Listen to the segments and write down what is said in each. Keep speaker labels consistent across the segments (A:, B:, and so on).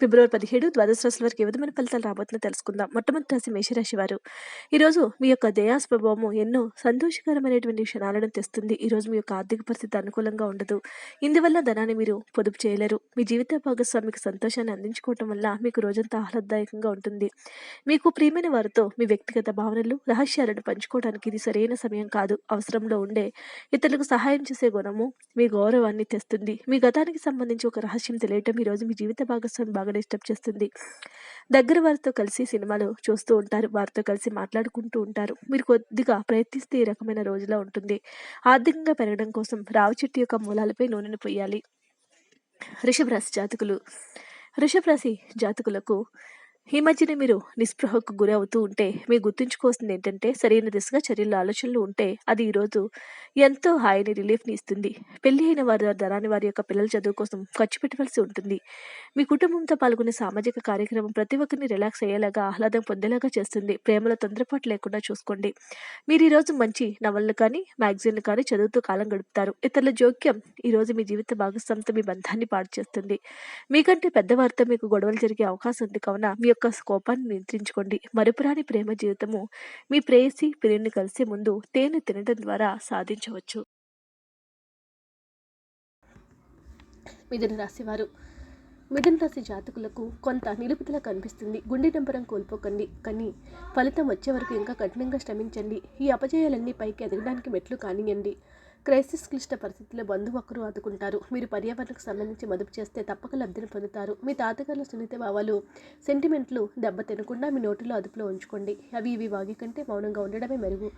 A: ఫిబ్రవరి పదిహేడు ద్వాదశ రాశుల వారికి ఏ విధమైన ఫలితాలు రాబోతుందో తెలుసుకుందాం. మొట్టమొదటి రాశి మేషరాశి వారు. ఈరోజు మీ యొక్క దయా స్వభావము ఎన్నో సంతోషకరమైనటువంటి క్షణాలను తెస్తుంది. ఈరోజు మీ యొక్క ఆర్థిక పరిస్థితి అనుకూలంగా ఉండదు. ఇందువల్ల ధనాన్ని మీరు పొదుపు చేయలేరు. మీ జీవిత భాగస్వామికి సంతోషాన్ని అందించుకోవటం వల్ల మీకు రోజంతా ఆహ్లాదదాయకంగా ఉంటుంది. మీకు ప్రియమైన వారితో మీ వ్యక్తిగత భావనలు రహస్యాలను పంచుకోవడానికి ఇది సరైన సమయం కాదు. అవసరంలో ఉండే ఇతరులకు సహాయం చేసే గుణము మీ గౌరవాన్ని తెస్తుంది. మీ గతానికి సంబంధించి ఒక రహస్యం తెలియటం ఈరోజు మీ జీవిత భాగస్వామి బాగా డిస్టర్బ్ చేస్తుంది. దగ్గర వారితో కలిసి సినిమాలు చూస్తూ ఉంటారు. వారితో కలిసి మాట్లాడుకుంటూ ఉంటారు. మీరు కొద్దిగా ప్రయత్నిస్తే ఈ రకమైన రోజులా ఉంటుంది. ఆర్థికంగా పెరగడం కోసం రావి చెట్టు యొక్క మూలాలపై నూనెను పొయ్యాలి. వృషభ రాశి జాతకులు. వృషభ జాతకులకు ఈ మధ్యన మీరు నిస్పృహకు గురి అవుతూ ఉంటే మీరు గుర్తుంచుకోవాల్సింది ఏంటంటే సరైన దిశగా చర్యలు ఆలోచనలు ఉంటే అది ఈరోజు ఎంతో హాయిని రిలీఫ్ని ఇస్తుంది. పెళ్ళి అయిన వారి ధనాన్ని వారి యొక్క పిల్లల చదువు కోసం ఖర్చు పెట్టవలసి ఉంటుంది. మీ కుటుంబంతో పాల్గొనే సామాజిక కార్యక్రమం ప్రతి ఒక్కరిని రిలాక్స్ అయ్యేలాగా ఆహ్లాదం పొందేలాగా చేస్తుంది. ప్రేమలో తొందరపాటు లేకుండా చూసుకోండి. మీరు ఈరోజు మంచి నవళ్ళు కానీ మ్యాగజైన్లు కానీ చదువుతూ కాలం గడుపుతారు. ఇతరుల జోక్యం ఈరోజు మీ జీవిత భాగస్వామితో మీ బంధాన్ని పాడు చేస్తుంది. మీకంటే పెద్దవారితో మీకు గొడవలు జరిగే అవకాశం ఉంది. కావున మీ యొక్క కోపాన్ని నియంత్రించుకోండి. మరుపురాని ప్రేమ జీవితము మీ ప్రేయసి ప్రియుని కలిసే ముందు తేనె తినడం ద్వారా సాధించవచ్చు. మిథున రాశివారు మిథున రాశి జాతకులకు కొంత నిలుపుదల కనిపిస్తుంది. గుండె డంబరం కోల్పోకండి. కానీ ఫలితం వచ్చే వరకు ఇంకా కఠినంగా శ్రమించండి. ఈ అపజయాలన్నీ పైకి ఎదగడానికి మెట్లు కానియండి. క్రైసిస్ క్లిష్ట పరిస్థితుల్లో బంధువు ఒకరు ఆదుకుంటారు. మీరు పర్యావరణకు సంబంధించి మదుపు చేస్తే తప్పక లబ్ధిని పొందుతారు. మీ తాతగారుల సున్నిత భావాలు సెంటిమెంట్లు దెబ్బ తినకుండా మీ నోటిలో అదుపులో ఉంచుకోండి. అవి ఇవి వాగి కంటే మౌనంగా ఉండడమే మెరుగు.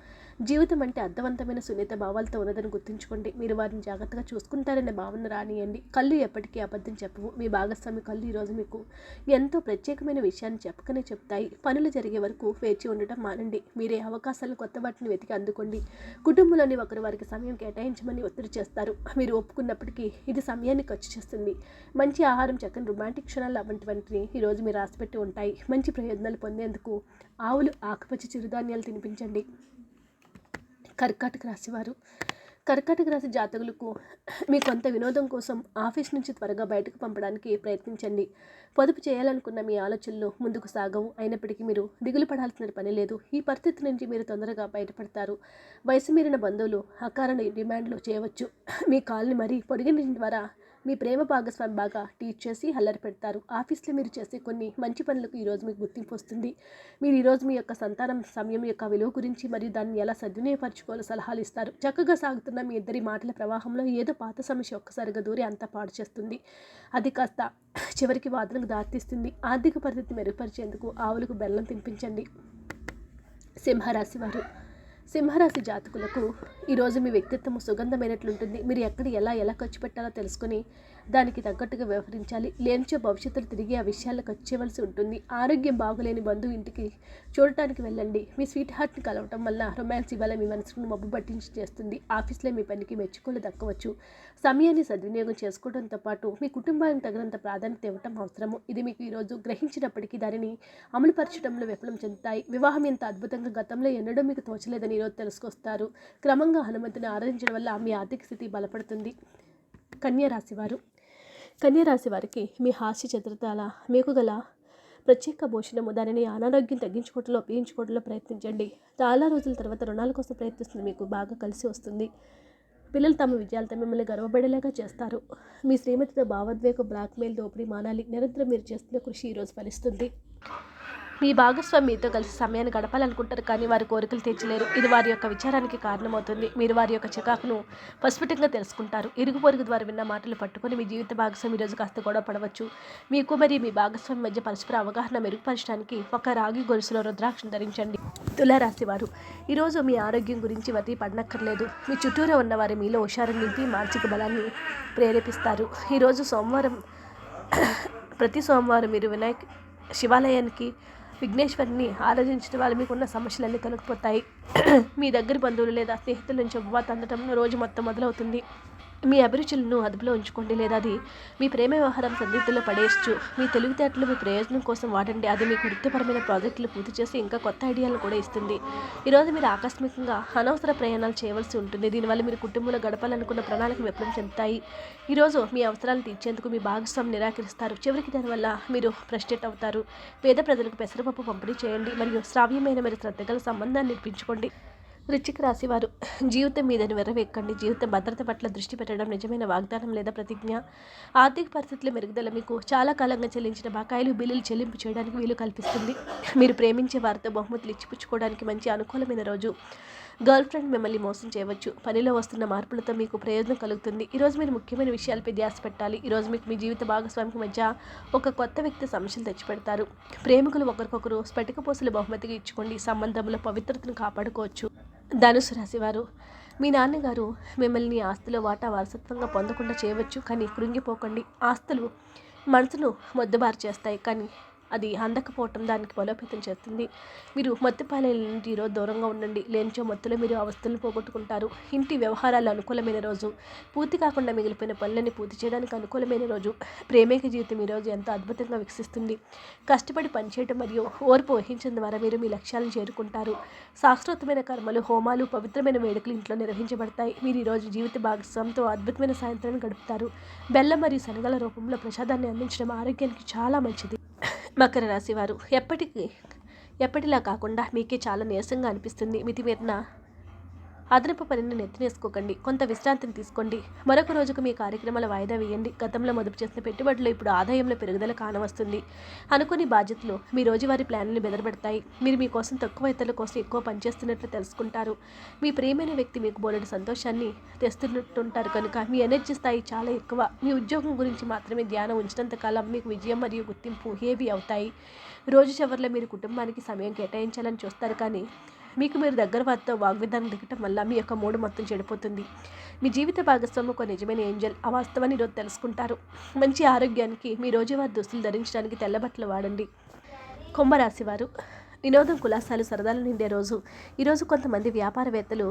A: జీవితం అంటే అర్థవంతమైన సున్నిత భావాలతో ఉన్నదని గుర్తుంచుకోండి. మీరు వారిని జాగ్రత్తగా చూసుకుంటారనే భావన రానియండి. కళ్ళు ఎప్పటికీ అబద్ధం చెప్పవు. మీ భాగస్వామి కళ్ళు ఈరోజు మీకు ఎంతో ప్రత్యేకమైన విషయాన్ని చెప్పకనే చెప్తాయి. పనులు జరిగే వరకు వేచి ఉండటం మానండి. మీరే అవకాశాలు కొత్త వాటిని వెతికి అందుకోండి. కుటుంబంలోని ఒకరు వారికి సమయం కేటాయించమని ఒత్తిడి చేస్తారు. మీరు ఒప్పుకున్నప్పటికీ ఇది సమయాన్ని ఖర్చు చేస్తుంది. మంచి ఆహారం చక్కని రొమాంటిక్ క్షణాలు వంటివన్నీ ఈరోజు మీరు ఆశపెట్టి ఉంటాయి. మంచి ప్రయోజనాలు పొందేందుకు ఆవులు ఆకుపచ్చ చిరుధాన్యాలు తినిపించండి. కర్కాటక రాశివారు కర్కాటక రాశి జాతకులకు మీ కొంత వినోదం కోసం ఆఫీస్ నుంచి త్వరగా బయటకు పంపడానికి ప్రయత్నించండి. పొదుపు చేయాలనుకున్న మీ ఆలోచనలు ముందుకు సాగవు. అయినప్పటికీ మీరు దిగులు పడాల్సిన పని లేదు. ఈ పరిస్థితి నుంచి మీరు తొందరగా బయటపడతారు. వయసు మీరిన బంధువులు అకారణ డిమాండ్లు చేయవచ్చు. మీ కాల్ని మరీ పొడిగిన ద్వారా మీ ప్రేమ భాగస్వామి బాగా టీచ్ చేసి అల్లరి పెడతారు. ఆఫీస్లో మీరు చేసే కొన్ని మంచి పనులకు ఈరోజు మీకు గుర్తింపు వస్తుంది. మీరు ఈరోజు మీ యొక్క సంతానం సమయం యొక్క విలువ గురించి మరియు దాన్ని ఎలా సద్వినియపరచుకోవాలో సలహాలు ఇస్తారు. చక్కగా సాగుతున్న మీ ఇద్దరి మాటల ప్రవాహంలో ఏదో పాత సమస్య ఒక్కసారిగా దూరి అంతా పాడు చేస్తుంది. అది కాస్త చివరికి వాదనకు దారితీస్తుంది. ఆర్థిక పరిస్థితి మెరుగుపరిచేందుకు ఆవులకు బెల్లం తినిపించండి. సింహరాశి వారు. సింహరాశి జాతకులకు ఈరోజు మీ వ్యక్తిత్వం సుగంధమైనట్లుంటుంది. మీరు ఎక్కడ ఎలా ఎలా ఖర్చు పెట్టాలో తెలుసుకొని దానికి తగ్గట్టుగా వ్యవహరించాలి. లేనిచో భవిష్యత్తులో తిరిగి ఆ విషయాలకు వచ్చేవలసి ఉంటుంది. ఆరోగ్యం బాగులేని బంధువు ఇంటికి చూడటానికి వెళ్ళండి. మీ స్వీట్ హార్ట్ని కలవటం వల్ల రొమాన్స్ ఇవాళ మీ మనసును మబ్బు పట్టించి చేస్తుంది. ఆఫీస్లో మీ పనికి మెచ్చుకోలు దక్కవచ్చు. సమయాన్ని సద్వినియోగం చేసుకోవడంతో పాటు మీ కుటుంబానికి తగినంత ప్రాధాన్యత ఇవ్వటం అవసరము. ఇది మీకు ఈరోజు గ్రహించినప్పటికీ దానిని అమలుపరచడంలో విఫలం చెందుతాయి. వివాహం ఎంత అద్భుతంగా గతంలో ఎన్నడూ మీకు తోచలేదని ఈరోజు తెలుసుకొస్తారు. క్రమంగా హనుమంతుని ఆరాధించడం వల్ల మీ ఆర్థిక స్థితి బలపడుతుంది. కన్యా రాశివారు కన్యరాశి వారికి మీ హాస్య చతురతాల మీకు గల ప్రత్యేక భోజనము దానిని అనారోగ్యం తగ్గించుకోవడంలో ఉపయోగించుకోవడంలో ప్రయత్నించండి. చాలా రోజుల తర్వాత రుణాల కోసం ప్రయత్నిస్తుంది మీకు బాగా కలిసి వస్తుంది. పిల్లలు తమ విజయాలతో మిమ్మల్ని గర్వపడేలాగా చేస్తారు. మీ శ్రీమతితో భావోద్వేగ బ్లాక్మెయిల్ దోపిడీ మానాలి నిరంతరం మీరు చేస్తున్న కృషి ఈరోజు ఫలిస్తుంది. మీ భాగస్వామి మీతో కలిసి సమయాన్ని గడపాలనుకుంటారు కానీ వారి కోరికలు తీర్చలేరు. ఇది వారి యొక్క విచారానికి కారణమవుతుంది. మీరు వారి యొక్క చికాకును పసుపుటంగా తెలుసుకుంటారు. ఇరుగు పొరుగు ద్వారా విన్న మాటలు పట్టుకొని మీ జీవిత భాగస్వామి ఈరోజు కాస్త గొడవ పడవచ్చు. మీకు మరియు మీ భాగస్వామి మధ్య పరస్పర అవగాహన మెరుగుపరచడానికి ఒక రాగి గొలుసులో రుద్రాక్షను ధరించండి. తులారాశి వారు ఈరోజు మీ ఆరోగ్యం గురించి వతి పడనక్కర్లేదు. మీ చుట్టూరా ఉన్నవారు మీలో హుషారు నింపి మానసిక బలాన్ని ప్రేరేపిస్తారు. ఈరోజు సోమవారం ప్రతి సోమవారం మీరు వినాయక్ శివాలయానికి విఘ్నేశ్వరిని ఆరాధించిన వాళ్ళు మీకున్న సమస్యలన్నీ తొలగిపోతాయి. మీ దగ్గర బంధువులు లేదా స్నేహితుల నుంచి ఉపవాత అందటం రోజు మొత్తం మొదలవుతుంది. మీ అభిరుచులను అదుపులో ఉంచుకోండి. లేదా అది మీ ప్రేమ వ్యవహారం సందిగ్ధంలో పడేయచ్చు. మీ తెలివితేటలు మీ ప్రయోజనం కోసం వాడండి. అది మీకు వృత్తిపరమైన ప్రాజెక్టులు పూర్తి చేసి ఇంకా కొత్త ఐడియాలను కూడా ఇస్తుంది. ఈరోజు మీరు ఆకస్మికంగా అనవసర ప్రయాణాలు చేయవలసి ఉంటుంది. దీనివల్ల మీరు కుటుంబంలో గడపాలనుకున్న ప్రణాళిక విఫలం చెందుతాయి. ఈరోజు మీ అవసరాలు తీర్చేందుకు మీ భాగస్వామి నిరాకరిస్తారు. చివరికి దానివల్ల మీరు ఫ్రస్ట్రేట్ అవుతారు. పేద ప్రజలకు పెసరపప్పు పంపిణీ చేయండి. మరియు శ్రావ్యమైన మరియు శ్రద్ధగల సంబంధాన్ని నిర్పించుకోండి రుచికి రాశి వారు జీవితం మీద వెర్రవెక్కండి జీవిత భద్రత పట్ల దృష్టి పెట్టడం నిజమైన వాగ్దానం లేదా ప్రతిజ్ఞ. ఆర్థిక పరిస్థితుల మెరుగుదల మీకు చాలా కాలంగా చెల్లించిన బకాయిలు బిల్లులు చెల్లింపు చేయడానికి వీలు కల్పిస్తుంది. మీరు ప్రేమించే వారితో బహుమతులు ఇచ్చిపుచ్చుకోవడానికి మంచి అనుకూలమైన రోజు. గర్ల్ ఫ్రెండ్ మిమ్మల్ని మోసం చేయవచ్చు. పనిలో వస్తున్న మార్పులతో మీకు ప్రయోజనం కలుగుతుంది. ఈరోజు మీరు ముఖ్యమైన విషయాలపై ధ్యాస పెట్టాలి. ఈరోజు మీకు మీ జీవిత భాగస్వామికి మధ్య ఒక కొత్త వ్యక్తి సమస్యలు తెచ్చిపెడతారు. ప్రేమికులు ఒకరికొకరు స్ఫటికపోసలు బహుమతిగా ఇచ్చుకోండి. సంబంధంలో పవిత్రతను కాపాడుకోవచ్చు. ధనుసు రాశివారు మీ నాన్నగారు మిమ్మల్ని ఆస్తుల వాటా వారసత్వంగా పొందకుండా చేయవచ్చు కానీ కృంగిపోకండి. ఆస్తులు మనసును మొద్దుబారు చేస్తాయి కానీ అది అందకపోవటం దానికి బలోపేతం చేస్తుంది. మీరు మత్తుపాలే నుండి ఈరోజు దూరంగా ఉండండి. లేనిచో మత్తులో మీరు అవస్థలను పోగొట్టుకుంటారు. ఇంటి వ్యవహారాలు అనుకూలమైన రోజు. పూర్తి కాకుండా మిగిలిపోయిన పనులని పూర్తి చేయడానికి అనుకూలమైన రోజు. ప్రేమిక జీవితం ఈరోజు ఎంతో అద్భుతంగా వికసిస్తుంది. కష్టపడి పనిచేయటం మరియు ఓర్పు వహించడం ద్వారా మీరు మీ లక్ష్యాలను చేరుకుంటారు. శాస్త్రోత్తమైన కర్మలు హోమాలు పవిత్రమైన వేడుకలు ఇంట్లో నిర్వహించబడతాయి. మీరు ఈరోజు జీవిత భాగస్వామితో అద్భుతమైన సాయంత్రాన్ని గడుపుతారు. బెల్లం మరియు శనగల రూపంలో ప్రసాదాన్ని అందించడం ఆరోగ్యానికి చాలా మంచిది. మకర రాశి వారు. ఎప్పటికీ ఎప్పటిలా కాకుండా మీకే చాలా నీరసంగా అనిపిస్తుంది. మితిమీరిన అదనపు పనిని నెత్తినేసుకోకండి. కొంత విశ్రాంతిని తీసుకోండి. మరొక రోజుకు మీ కార్యక్రమాల వాయిదా వేయండి. గతంలో మొదలు చేసిన పెట్టుబడులు ఇప్పుడు ఆదాయంలో పెరుగుదల కానవస్తుంది. అనుకుని బాధ్యతలు మీ రోజువారీ ప్లాన్లు బెదరబెడతాయి. మీరు మీకోసం తక్కువ ఇతరుల కోసం ఎక్కువ పనిచేస్తున్నట్లు తెలుసుకుంటారు. మీ ప్రియమైన వ్యక్తి మీకు బోలెడు సంతోషాన్ని తెస్తున్నట్టుంటారు కనుక మీ ఎనర్జీ స్థాయి చాలా ఎక్కువ. మీ ఉద్యోగం గురించి మాత్రమే ధ్యానం ఉంచినంత కాలం మీకు విజయం మరియు గుర్తింపు హేవీ అవుతాయి? రోజు చివరిలో మీరు కుటుంబానికి సమయం కేటాయించాలని చూస్తారు కానీ మీకు మీరు దగ్గర వారితో వాగ్విధానం దిగటం వల్ల మీ యొక్క మూడు మొత్తం చెడిపోతుంది. మీ జీవిత భాగస్వామి ఒక నిజమైన ఏంజల్ ఆ వాస్తవాన్ని ఈరోజు తెలుసుకుంటారు. మంచి ఆరోగ్యానికి మీ రోజువారి దుస్తులు ధరించడానికి తెల్లబట్టలు వాడండి. కుంభరాశివారు వినోదం కులాసాలు సరదాలు నిండే రోజు. ఈరోజు కొంతమంది వ్యాపారవేత్తలు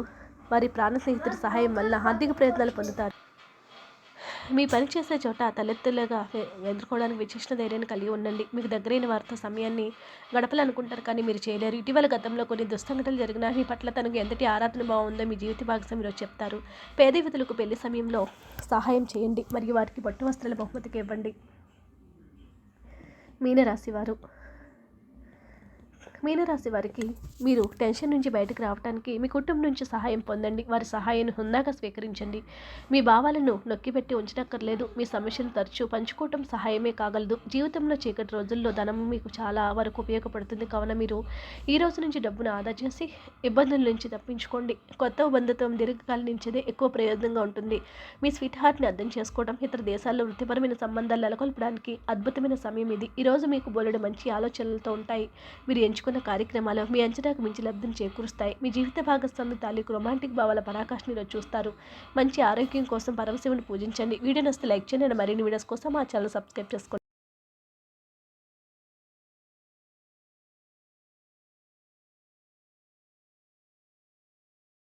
A: వారి ప్రాణ స్నేహితుడి సహాయం వల్ల ఆర్థిక ప్రయత్నాలు పొందుతారు. మీ పని చేసే చోట తలెత్తులుగా ఎదుర్కోవడానికి విశిష్ట ధైర్యాన్ని కలిగి ఉండండి. మీకు దగ్గరైన వారితో సమయాన్ని గడపాలనుకుంటారు కానీ మీరు చేయలేరు. ఇటీవల గతంలో కొన్ని దుస్సంఘటనలు జరిగినా మీ పట్ల తనకు ఎంతటి ఆరాధన బాగుందో మీ జీవిత భాగస్వామి ఈరోజు చెప్తారు. పేద యువతులకు పెళ్ళి సమయంలో సహాయం చేయండి. మరియు వారికి పట్టు వస్త్రాల బహుమతికి ఇవ్వండి. మీనరాశివారు వారు మీనరాశి వారికి మీరు టెన్షన్ నుంచి బయటకు రావడానికి మీ కుటుంబం నుంచి సహాయం పొందండి. వారి సహాయాన్ని హుందాగా స్వీకరించండి. మీ భావాలను నొక్కిపెట్టి ఉంచనక్కర్లేదు. మీ సమస్యను తరచూ పంచుకోవటం సహాయమే కాగలదు. జీవితంలో చీకటి రోజుల్లో ధనం మీకు చాలా వరకు ఉపయోగపడుతుంది. కావున మీరు ఈ రోజు నుంచి డబ్బును ఆదా చేసి ఇబ్బందుల నుంచి తప్పించుకోండి. కొత్త బంధుత్వం దీర్ఘకాలం ఎక్కువ ప్రయోజనంగా ఉంటుంది. మీ స్వీట్ హార్ట్ని అర్థం చేసుకోవడం ఇతర దేశాల్లో వృత్తిపరమైన సంబంధాలు నెలకొల్పడానికి అద్భుతమైన సమయం ఇది. ఈరోజు మీకు బోలెడు మంచి ఆలోచనలతో ఉంటాయి. మీరు ఎంచుకున్న కార్యక్రమాలు మీ అంచనాకు మించి లబ్ధిని చేకూరుస్తాయి. మీ జీవిత భాగస్వామి తాలూకు రొమాంటిక్ భావాల పరాకాష్ని చూస్తారు. మంచి ఆరోగ్యం కోసం పరమశివుని పూజించండి. వీడియో నస్తే లైక్ చేయండి. మరిన్ని వీడియోస్ కోసం మా ఛానల్ సబ్స్క్రైబ్ చేసుకోండి.